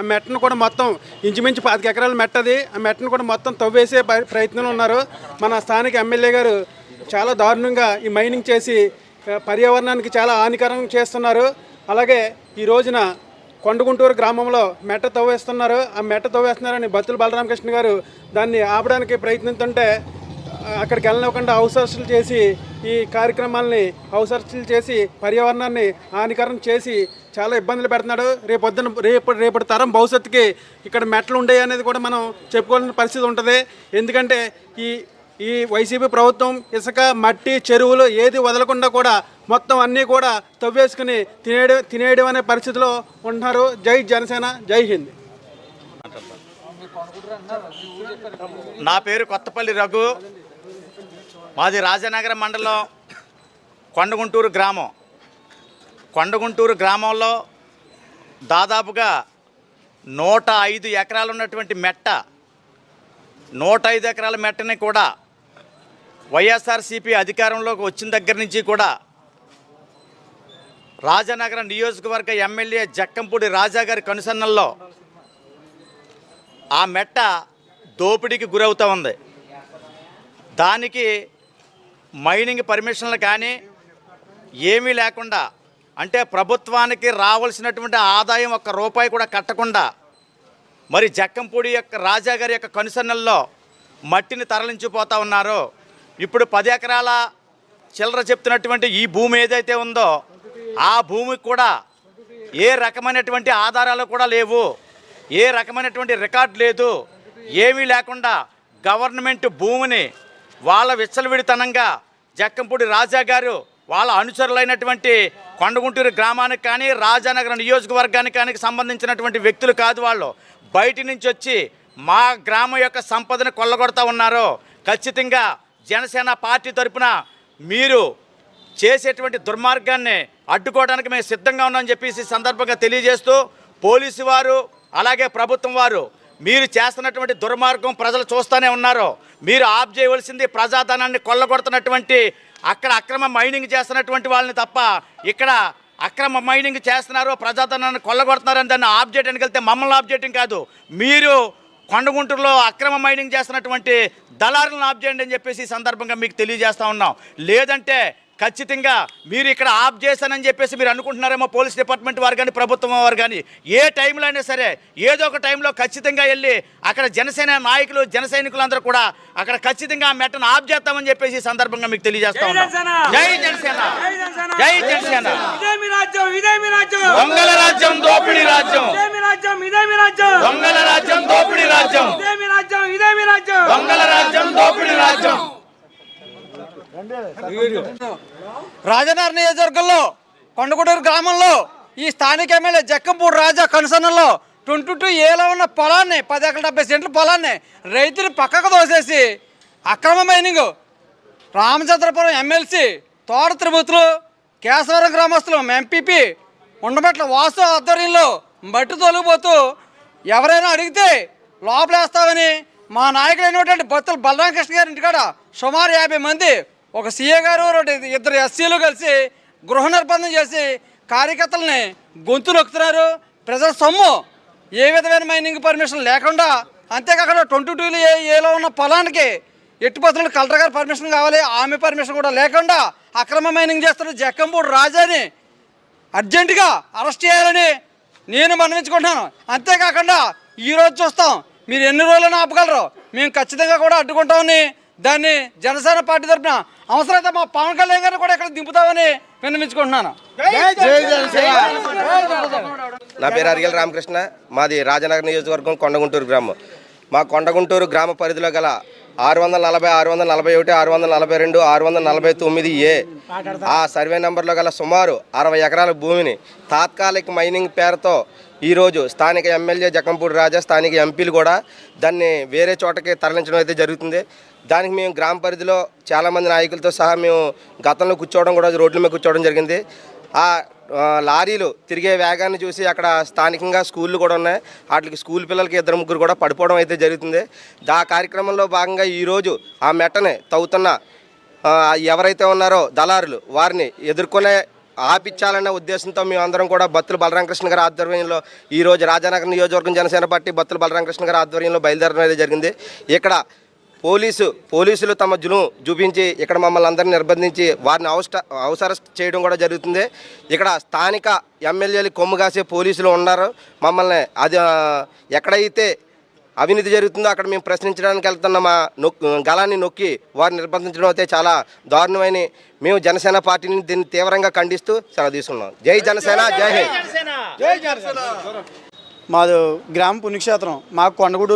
ఆ మెట్టను కూడా మొత్తం ఇంచుమించు పాతిక ఎకరాల మెట్ట అది. ఆ మెట్టను కూడా మొత్తం తవ్వేసే ప్రయత్నంలో ఉన్నారు. మన స్థానిక ఎమ్మెల్యే గారు చాలా దారుణంగా ఈ మైనింగ్ చేసి పర్యావరణానికి చాలా హానికరం చేస్తున్నారు. అలాగే ఈ రోజున కొండగుంటూరు గ్రామంలో మెట్ట తవ్వేస్తున్నారు. ఆ మెట్ట తవ్వేస్తున్నారని బత్తుల బలరామకృష్ణ గారు దాన్ని ఆపడానికి ప్రయత్నిస్తుంటే అక్కడికి వెళ్ళనివ్వకుండా హౌస్ చేసి ఈ కార్యక్రమాలని హౌస్ చేసి పర్యావరణాన్ని హానికరం చేసి చాలా ఇబ్బందులు పెడుతున్నాడు. రేపొద్దున రేపు రేపటి తరం భవిష్యత్తుకి ఇక్కడ మెట్లు ఉండేవి అనేది కూడా మనం చెప్పుకోవాల్సిన పరిస్థితి ఉంటుంది. ఎందుకంటే ఈ ఈ వైసీపీ ప్రభుత్వం ఇసుక మట్టి చెరువులు ఏది వదలకుండా కూడా మొత్తం అన్నీ కూడా తవ్వేసుకుని తినేయడం తినేయడం అనే పరిస్థితిలో ఉంటున్నారు. జై జనసేన జై హింద్. నా పేరు కొత్తపల్లి రఘు. మాది రాజనగరం మండలం కొండగుంటూరు గ్రామం. కొండగుంటూరు గ్రామంలో దాదాపుగా నూట ఐదు ఎకరాలు ఉన్నటువంటి మెట్ట. నూట ఐదు ఎకరాల మెట్టని కూడా వైఎస్ఆర్సీపీ అధికారంలోకి వచ్చిన దగ్గర నుంచి కూడా రాజనగరం నియోజకవర్గ ఎమ్మెల్యే జక్కంపూడి రాజా గారి కనుసన్నల్లో ఆ మెట్ట దోపిడీకి గురవుతూ ఉంది. దానికి మైనింగ్ పర్మిషన్లు కానీ ఏమీ లేకుండా అంటే ప్రభుత్వానికి రావాల్సినటువంటి ఆదాయం ఒక్క రూపాయి కూడా కట్టకుండా మరి జక్కంపూడి యొక్క రాజా గారి యొక్క కనుసన్నల్లో మట్టిని తరలించిపోతూ ఉన్నారు ఇప్పుడు పది ఎకరాల చిల్లర చెప్తున్నటువంటి ఈ భూమి ఏదైతే ఉందో ఆ భూమికి కూడా ఏ రకమైనటువంటి ఆధారాలు కూడా లేవు ఏ రకమైనటువంటి రికార్డు లేదు ఏమీ లేకుండా గవర్నమెంట్ భూమిని వాళ్ళ విచ్చలవిడితనంగా జక్కంపూడి రాజా గారు వాళ్ళ అనుచరులైనటువంటి కొండగుంటూరు గ్రామానికి కానీ రాజానగరం నియోజకవర్గానికి కానీ సంబంధించినటువంటి వ్యక్తులు కాదు వాళ్ళు. బయటి నుంచి వచ్చి మా గ్రామం యొక్క సంపదను కొల్లగొడతా ఉన్నారు ఖచ్చితంగా జనసేన పార్టీ తరపున మీరు చేసేటువంటి దుర్మార్గాన్ని అడ్డుకోవడానికి మేము సిద్ధంగా ఉన్నామని చెప్పేసి సందర్భంగా తెలియజేస్తూ పోలీసు వారు అలాగే ప్రభుత్వం వారు మీరు చేస్తున్నటువంటి దుర్మార్గం ప్రజలు చూస్తూనే ఉన్నారు. మీరు ఆఫ్ చేయవలసింది ప్రజాధనాన్ని కొల్లగొడుతున్నటువంటి అక్కడ అక్రమ మైనింగ్ చేస్తున్నటువంటి వాళ్ళని తప్ప ఇక్కడ అక్రమ మైనింగ్ చేస్తున్నారు ప్రజాధనాన్ని కొల్లగొడుతున్నారని దాన్ని ఆఫ్ చేయడానికి వెళ్తే మమ్మల్ని ఆఫ్ చేయడం కాదు. మీరు కొండగుంటూరులో అక్రమ మైనింగ్ చేస్తున్నటువంటి దళారులను ఆఫ్ చేయండి అని చెప్పేసి ఈ సందర్భంగా మీకు తెలియజేస్తూ ఉన్నాం. లేదంటే ఖచ్చితంగా మీరు ఇక్కడ ఆఫ్ చేశానని చెప్పేసి మీరు అనుకుంటున్నారేమో పోలీస్ డిపార్ట్మెంట్ వారు కానీ ప్రభుత్వం వారు కానీ ఏ టైంలో అయినా సరే ఏదో ఒక టైంలో ఖచ్చితంగా వెళ్ళి అక్కడ జనసేన నాయకులు జన సైనికులందరూ కూడా అక్కడ ఖచ్చితంగా ఆ మెట్టను ఆఫ్ చేస్తామని చెప్పేసి ఈ సందర్భంగా మీకు తెలియజేస్తా ఉన్నాం. జై జనసేన! జై జనసేన! దొంగల రాజ్యం దోపిడీ రాజ్యం! దొంగల రాజ్యం దోపిడీ రాజ్యం! దొంగల రాజ్యం దోపిడీ రాజ్యం! రాజనగర్ నియోజకవర్గంలో కొండగూడూరు గ్రామంలో ఈ స్థానిక ఎమ్మెల్యే జక్కంపూడి రాజా కనుసన్నలో ట్వంటీ టూ ఏలో ఉన్న పొలాన్ని పది ఎకరాల డెబ్బై సెంట్ల పొలాన్ని రైతులు పక్కకు తోసేసి అక్రమ మైనింగ్. రామచంద్రపురం ఎమ్మెల్సీ తోట త్రిమూర్తులు కేశవరం గ్రామస్తులు ఎంపీపీ ఉండబట్ల వాసు ఆధ్వర్యంలో మట్టి తొలగిపోతూ ఎవరైనా అడిగితే లోపలేస్తామని మా నాయకులు అయినటువంటి భక్తులు బలరామకృష్ణ గారి ఇంటికాడ సుమారు యాభై మంది ఒక సీఏ గారు రెండు ఇద్దరు ఎస్సీలు కలిసి గృహ నిర్బంధం చేసి కార్యకర్తలని గొంతు నొక్కుతున్నారు. ప్రజల సొమ్ము ఏ విధమైన మైనింగ్ పర్మిషన్ లేకుండా అంతేకాకుండా ట్వంటీ టూలు ఏ ఏలో ఉన్న పొలానికి ఎట్టి కలెక్టర్ గారి పర్మిషన్ కావాలి ఆమె పర్మిషన్ కూడా లేకుండా అక్రమ మైనింగ్ చేస్తున్న జక్కంపూడి రాజాని అర్జెంటుగా అరెస్ట్ చేయాలని నేను మనవించుకుంటున్నాను. అంతేకాకుండా ఈరోజు చూస్తాం మీరు ఎన్ని రోజులను ఆపగలరు మేము ఖచ్చితంగా కూడా అడ్డుకుంటామని దాన్ని జనసేన పార్టీ తరఫున అవసరమైతే మా పవన్ కళ్యాణ్ గారిని కూడా ఇక్కడ దింపుతామని విన్నమించుకుంటున్నాను నా పేరు అరిగల్ రామకృష్ణ మాది రాజనగర్ నియోజకవర్గం కొండగుంటూరు గ్రామం మా కొండగుంటూరు గ్రామ పరిధిలో గల ఆరు వందల నలభై ఆరు వందల నలభై ఒకటి ఆరు వందల నలభై రెండు ఆరు వందల నలభై తొమ్మిది ఏ ఆ సర్వే నెంబర్లో గల సుమారు అరవై ఎకరాల భూమిని తాత్కాలిక మైనింగ్ పేరుతో ఈరోజు స్థానిక ఎమ్మెల్యే జకంపూడి రాజా స్థానిక ఎంపీలు కూడా దాన్ని వేరే చోటకి తరలించడం అయితే జరుగుతుంది. దానికి మేము గ్రామ పరిధిలో చాలామంది నాయకులతో సహా మేము గతంలో కూర్చోవడం కూడా రోడ్ల మీద కూర్చోవడం జరిగింది. ఆ ఆ, లారీలు తిరిగే వేగాన్ని చూసి అక్కడ స్థానికంగా స్కూళ్ళు కూడా ఉన్నాయి. వాటికి స్కూల్ పిల్లలకి ఇద్దరు ముగ్గురు కూడా పడిపోవడం అయితే జరుగుతుంది. దా కార్యక్రమంలో భాగంగా ఈరోజు ఆ మెట్టని తవ్వుతున్న ఎవరైతే ఉన్నారో దళారులు వారిని ఎదుర్కొనే ఆపించాలనే ఉద్దేశంతో మేమందరం కూడా బత్తుల బలరామకృష్ణ గారి ఆధ్వర్యంలో ఈ రోజు రాజానగర్ నియోజకవర్గం జనసేన పార్టీ బత్తుల బలరామకృష్ణ గారి ఆధ్వర్యంలో బయలుదేరడం అనేది జరిగింది. ఇక్కడ పోలీసు పోలీసులు తమ జును చూపించి ఇక్కడ మమ్మల్ని అందరినీ నిర్బంధించి వారిని అవసర అవసర చేయడం కూడా జరుగుతుంది. ఇక్కడ స్థానిక ఎమ్మెల్యేలు కొమ్ము కాసే పోలీసులు ఉన్నారు. మమ్మల్ని అది ఎక్కడైతే అవినీతి జరుగుతుందో అక్కడ మేము ప్రశ్నించడానికి వెళ్తున్న మా నొక్ గలాన్ని నొక్కి వారిని నిర్బంధించడం అయితే చాలా దారుణమైన మేము జనసేన పార్టీని దీన్ని తీవ్రంగా ఖండిస్తూ సెలవు తీసుకున్నాం. జై జనసేన జై హింద్. మాది గ్రామ పుణ్యక్షేత్రం. మాకు కొండగూడూరు